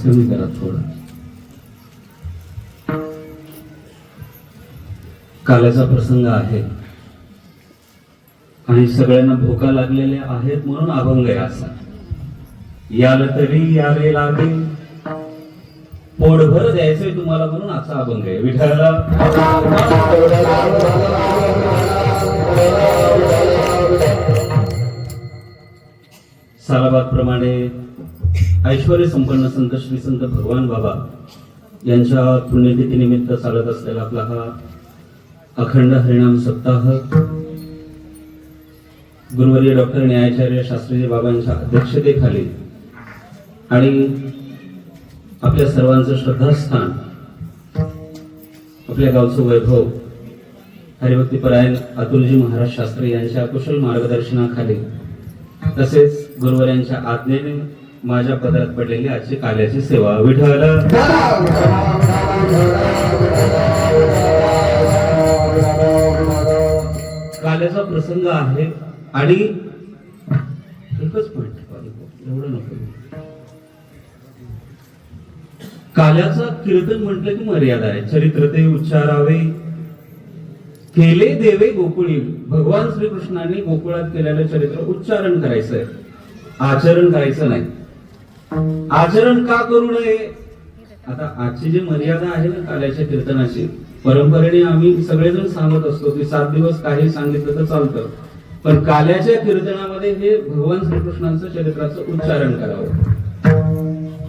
बास कमी करा थोडा. काल्याचा प्रसंग आहे. आणि सगळ्यांना भोका लागलेल्या आहेत म्हणून अभंग आहे असा. याल तरी यावे लागे. पोटभर द्यायचंय तुम्हाला म्हणून असा अभंग आहे. विठायला सालाबाद प्रमाणे ऐश्वर संपन्न संत श्री संत भगवान बाबा यांच्या पुण्यतिथीनिमित्त चालत असलेला आपला हा अखंड हरिणाम सप्ताह गुरुवर्य डॉक्टर न्यायाचार्य शास्त्रीजी बाबांच्या अध्यक्षतेखाली आणि आपल्या सर्वांचं श्रद्धास्थान आपल्या गावचं वैभव हरिभक्तीपरायण अतुलजी महाराज शास्त्री यांच्या कुशल मार्गदर्शनाखाली तसेच गुरुवर्यांच्या आज्ञेने माझ्या पदरात पडलेली आजची काल्याची सेवा विठ्ठल. काल्याचा प्रसंग आहे आणि एकच पॉइंट एवढं नको. काल्याचं कीर्तन म्हटलं की मर्यादा आहे. चरित्र ते उच्चारावे. केले देवे गोकुळी भगवान श्रीकृष्णाने गोकुळात केलेलं चरित्र उच्चारण करायचंय. आचरण करायचं नाही. आचरण का करू नये? आता आजची जी मर्यादा आहे ना काल्याच्या कीर्तनाची परंपरेने आम्ही सगळेजण सांगत असतो की सात दिवस काही सांगितलं तर चालतं. पण काल्याच्या कीर्तनामध्ये हे भगवान श्रीकृष्णांचं चरित्राचं उच्चारण करावं.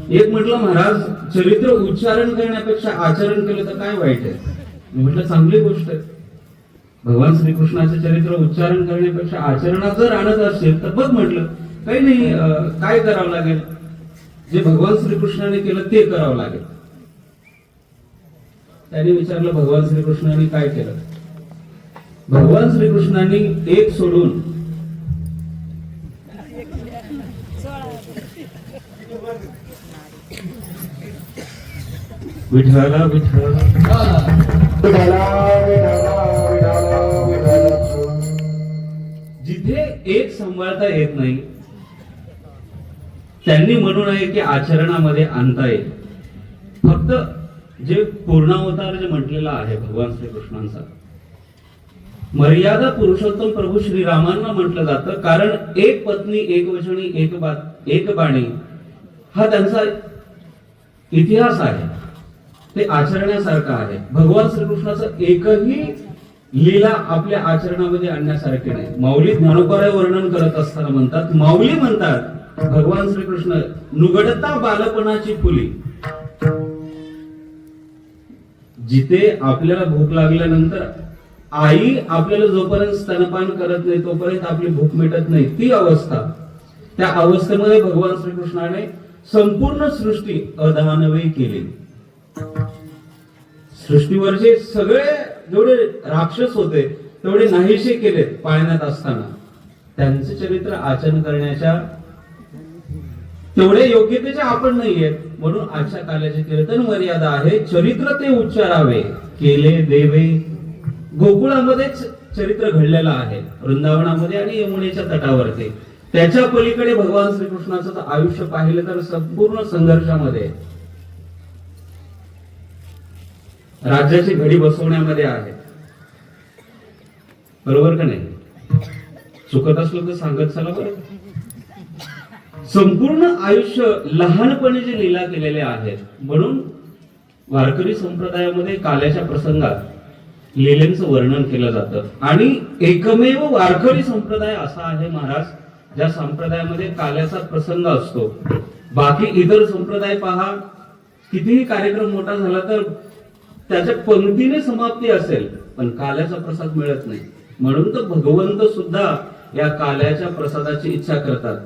एक म्हटलं महाराज चरित्र उच्चारण करण्यापेक्षा आचरण केलं तर काय वाईट आहे? मी म्हटलं चांगली गोष्ट आहे. भगवान श्रीकृष्णाचं चरित्र उच्चारण करण्यापेक्षा आचरणात जर आणत असेल तर बघ म्हटलं काही नाही काय करावं लागेल? जे भगवान श्रीकृष्णाने केलं ते करावं लागेल. त्याने विचारलं भगवान श्रीकृष्णाने काय केलं? भगवान श्रीकृष्णांनी एक सोडून विठाला विठाला जिथे एक सांभाळता येत नाही त्यांनी म्हणू नये की आचरणामध्ये आणता येईल. फक्त जे पूर्णावतार जे म्हटलेला आहे भगवान श्रीकृष्णांचा मर्यादा पुरुषोत्तम प्रभू श्रीरामांना म्हटलं जातं कारण एक पत्नी एक वचनी एक बा एक बाणी हा त्यांचा इतिहास आहे. ते आचरण्यासारखं आहे. भगवान श्रीकृष्णाचं एकही लीला आपल्या आचरणामध्ये आणण्यासारखे नाही. माऊली ज्ञानोपराय वर्णन करत असताना म्हणतात माऊली म्हणतात भगवान श्रीकृष्ण नुगडता बालपणाची फुली. जिथे आपल्याला भूक लागल्यानंतर आई आपल्याला जोपर्यंत स्तनपान करत नाही तोपर्यंत आपली भूक मिटत नाही. ती अवस्था त्या अवस्थेमध्ये भगवान श्रीकृष्णाने संपूर्ण सृष्टी अदानवी केली. सृष्टीवरचे सगळे जेवढे राक्षस होते तेवढे नाहीसे केलेत पाळण्यात असताना. त्यांचे चरित्र आचरण करण्याच्या तेवढे योग्यतेचे आपण नाहीयेत म्हणून आजच्या काल्याची कीर्तन मर्यादा आहे चरित्र ते उच्चारावे. केले देवे. गोकुळामध्येच चरित्र घडलेलं आहे. वृंदावनामध्ये आणि यमुनेच्या तटावरती. त्याच्या पलीकडे भगवान श्रीकृष्णाचं तर आयुष्य पाहिलं तर संपूर्ण संघर्षामध्ये. राज्याची घडी बसवण्यामध्ये आहे. बरोबर का नाही? चुकत असलं तर सांगत चला बरं. संपूर्ण आयुष्य लहानपणी जे लीला केलेले आहेत म्हणून वारकरी संप्रदायामध्ये काल्याच्या प्रसंगात लीलेंचं वर्णन केलं जातं. आणि एकमेव वारकरी संप्रदाय असा आहे महाराज ज्या संप्रदायामध्ये काल्याचा प्रसंग असतो. बाकी इतर संप्रदाय पहा कितीही कार्यक्रम मोठा झाला तर त्याच्या पंक्तीने समाप्ती असेल पण काल्याचा प्रसाद मिळत नाही. म्हणून तर भगवंत सुद्धा या काल्याच्या प्रसादाची इच्छा करतात.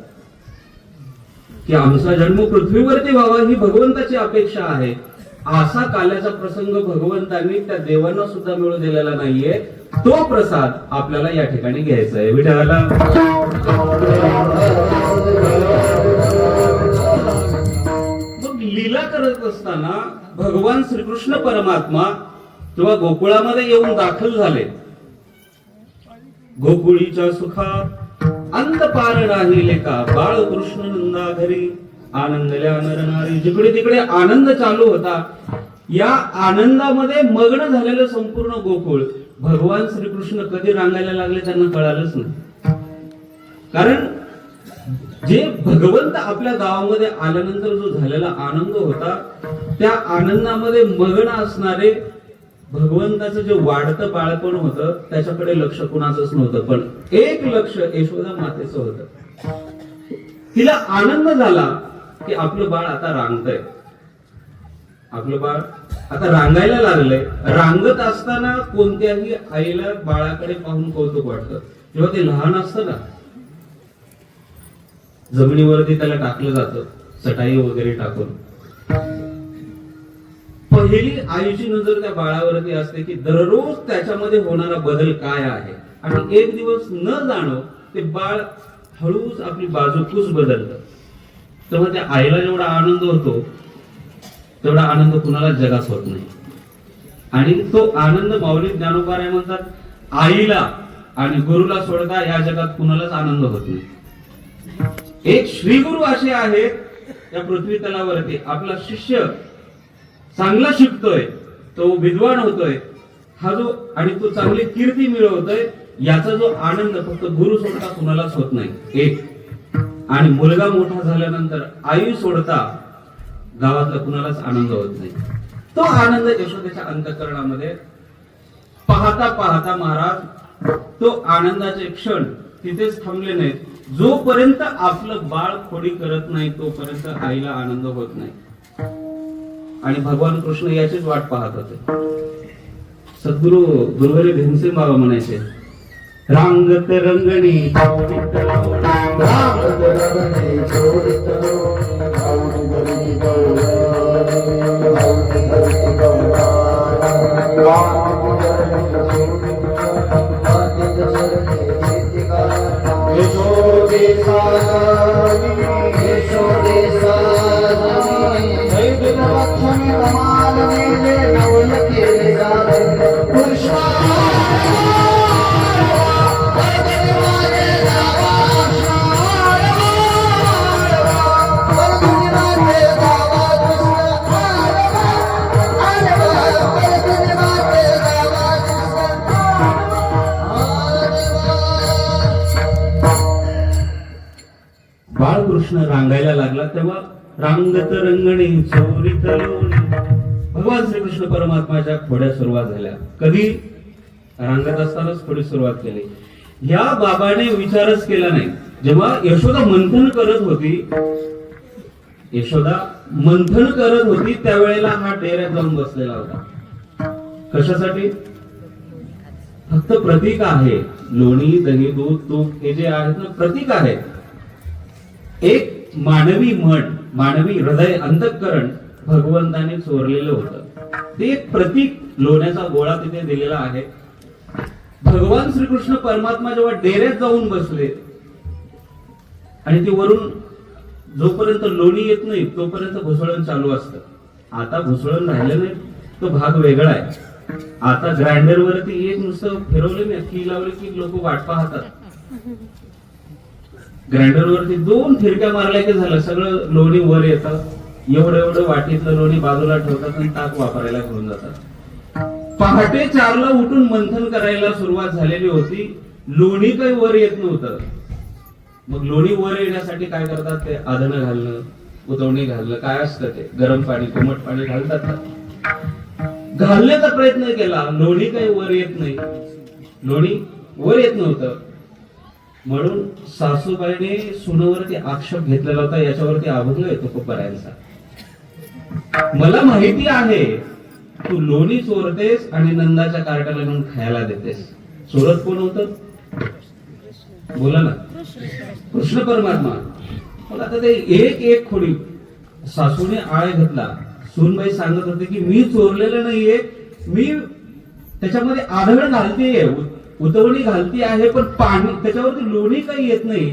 की आमचा जन्म पृथ्वीवरती व्हावा ही भगवंताची अपेक्षा आहे. असा काल्याचा प्रसंग भगवंतांनी त्या देवांना सुद्धा मिळू दिलेला नाहीये. तो प्रसाद आपल्याला या ठिकाणी घ्यायचा आहे. मग लीला करत असताना भगवान श्रीकृष्ण परमात्मा किंवा गोकुळामध्ये येऊन दाखल झाले. गोकुळीच्या सुखात अंत पार राहिले का बाळ कृष्ण नंदा घरी आनंदल्या नरनारी जिकडे तिकडे आनंद चालू होता या आनंदामध्ये मग्न झालेलं संपूर्ण गोकुळ भगवान श्रीकृष्ण कधी रांगायला लागले त्यांना कळालंच नाही. कारण जे भगवंत आपल्या गावामध्ये आल्यानंतर जो झालेला आनंद होता त्या आनंदामध्ये मग्न असणारे भगवंताचं जे वाढतं बाळपण होतं त्याच्याकडे लक्ष कुणाचंच नव्हतं. पण एक लक्ष यशोदा मातेचं होत. तिला आनंद झाला की आपलं बाळ आता रांगतंय. आपलं बाळ आता रांगायला लागलंय. रांगत असताना कोणत्याही आईला बाळाकडे पाहून कौतुक वाटतं. जेव्हा ते लहान असतं ना जमिनीवरती त्याला टाकलं जातं चटाई वगैरे टाकून. पहिली आईची नजर त्या बाळावरती असते की दररोज त्याच्यामध्ये होणारा बदल काय आहे? आणि एक दिवस न जाणं ते बाळ हळूच आपली बाजूकूच बदलतं. तेव्हा त्या आईला जेवढा आनंद होतो तेवढा आनंद कुणाला जगात होत नाही. आणि तो आनंद माऊली ज्ञानोबाराय म्हणतात आईला आणि गुरुला सोडता या जगात कुणालाच आनंद होत नाही. एक श्रीगुरु असे आहेत या पृथ्वी तलावरती आपला शिष्य चांगला शिकतोय तो विद्वान होतोय हा जो आणि तो चांगली कीर्ती मिळवतोय याचा जो आनंद फक्त गुरु सोडता कुणालाच होत नाही. एक. आणि मुलगा मोठा झाल्यानंतर आई सोडता गावातला कुणालाच आनंद होत नाही. तो आनंद यशोदेच्या अंतकरणामध्ये पाहता पाहता महाराज तो आनंदाचे क्षण तिथेच थांबले नाहीत. जोपर्यंत आपलं बाळ खोडी करत नाही तोपर्यंत आईला आनंद होत नाही. आणि भगवान कृष्ण याचीच वाट पाहत होते. सद्गुरु गुरुवारी भीमसेन बाबा म्हणायचे रांगत रंगणी सांगायला लागला तेव्हा रांगत रंगणे चोरीत लोणी. भगवान श्रीकृष्ण परमात्माच्या खोड्या सुरुवात झाल्या. कधी? रांगत असतानाच थोडी सुरुवात केली. ह्या बाबाने विचारच केला नाही. जेव्हा यशोदा मंथन करत होती यशोदा मंथन करत होती त्यावेळेला हा डेऱ्यात जाऊन बसलेला होता. कशासाठी? फक्त प्रतीक आहे. लोणी दही दूध तूप हे जे आहेत ना प्रतीक आहे. एक मानवी मन मानवी हृदय अंतकरण भगवंताने चोरलेलं होतं. ते एक प्रतीक लोण्याचा गोळा तिथे दिलेला आहे. भगवान श्रीकृष्ण परमात्मा जेव्हा डेऱ्यात जाऊन बसले आणि ते वरून जोपर्यंत लोणी येत नाही तोपर्यंत घुसळण चालू असतं. आता घुसळण राहिलं नाही तो भाग वेगळा आहे. आता ग्राइंडर वरती एक नुसतं फिरवले नाही की लावले की लोक वाट पाहतात. ग्राइंडरवरती दोन फिरक्या मारल्या की झालं. सगळं लोणी वर येतं. एवढं एवढं वाटीतलं लोणी बाजूला ठेवतात आणि ताक वापरायला घेऊन जातात. पहाटे चारला उठून मंथन करायला सुरुवात झालेली होती. लोणी काही वर येत नव्हतं. मग लोणी वर येण्यासाठी काय करतात ते? आधणं घालणं उतवणी घालणं. काय असतं ते? गरम पाणी कोमट पाणी घालतात ना? घालण्याचा प्रयत्न केला. लोणी काही वर येत नाही. लोणी वर येत नव्हतं. म्हणून सासूबाईने सुनवरती आक्षेप घेतलेला होता याच्यावरती अभंग येतो कोपऱ्यांचा मला माहिती आहे तू लोणी चोरतेस आणि नंदाच्या कार्टाला म्हणून खायला देतेस. चोरत कोण होत? बोला ना. कृष्ण परमात्मा. मग आता ते एक एक खोडी सासूने आळ घेतला. सूनबाई सांगत होते की मी चोरलेलं नाहीये मी त्याच्यामध्ये आढळ घालतेय. उतवणी घालती आहे पण पाणी त्याच्यावरती लोणी काही येत नाही.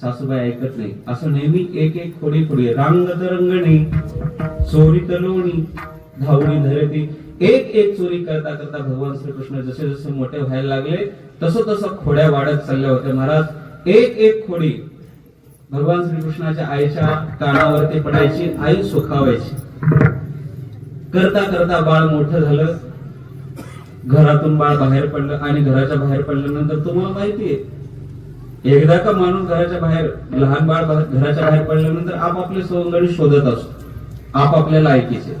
सासूबाई ऐकत नाही. असं नेहमी एक एक खोडी खोडी रांग तरंगणी चोरी लोणी धावणी धरती. एक एक चोरी करता करता भगवान श्रीकृष्ण जसे जसे मोठे व्हायला लागले तसं तसं खोड्या वाढत चालल्या होत्या. महाराज एक एक खोडी भगवान श्रीकृष्णाच्या आईच्या कानावरती पडायची आई सुखावायची. करता करता बाळ मोठं झालं. घरातून बाळ बाहेर पडलं आणि घराच्या बाहेर पडल्यानंतर तुम्हाला माहितीये एकदा का माणूस घराच्या बाहेर लहान बाळ घराच्या बाहेर पडल्यानंतर आपापले सवंगडी शोधत असतो. आपापल्या लायकीचे.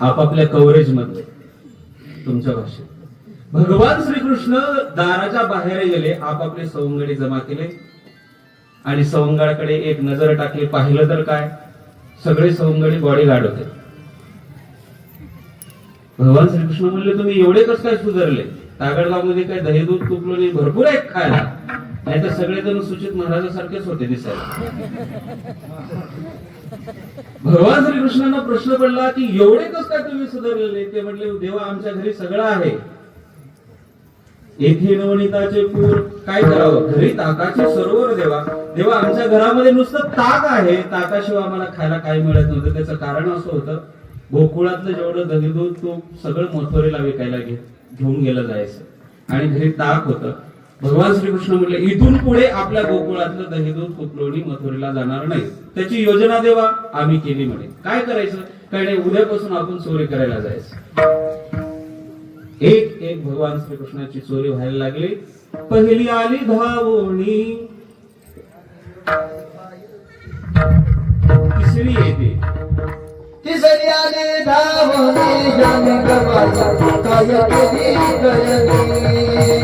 आपापल्या कव्हरेजमध्ये तुमच्या भाषेत. भगवान श्रीकृष्ण दाराच्या बाहेर गेले आपापले सवंगडी जमा केले. आणि सवंगाकडे एक नजर टाकली पाहिलं तर काय? सगळे सवंगडी बॉडी गार्ड होते. भगवान श्रीकृष्ण म्हणले तुम्ही एवढे कस काय सुधारले? तागडगावमध्ये काय दही दूध तुपलो नाही? भरपूर आहे खायला. नाही तर सगळेजण सुचित महाराजासारखेच होते दिसायला. भगवान श्रीकृष्णांना प्रश्न पडला की एवढे कस काय तुम्ही सुधारलेले ते म्हटले देवा आमच्या घरी सगळं आहे. येथे नवनीताचे पूर काय करावं? घरी ताकाचे सरोवर देवा. देवा आमच्या घरामध्ये नुसतं ताक आहे. ताकाशिवाय आम्हाला खायला काही मिळत नव्हतं. त्याचं कारण असं होतं गोकुळातलं जेवढं दगदूध तो सगळं मथुरेला विकायला घेत घेऊन गेलं जायचं. आणि घरी ताक होतं. भगवान श्रीकृष्ण म्हटले इथून पुढे आपल्या गोकुळातलं दहीदूध दूध मथुरेला जाणार नाही. त्याची योजना देवा. आम्ही केली म्हणे. काय करायचं? काय नाही उद्यापासून आपण चोरी करायला जायचं. एक एक भगवान श्रीकृष्णाची चोरी व्हायला लागली. पहिली आली धावणी. तिसरी येते. तिसरी आले धावणे जाने गवाला काय केली गयली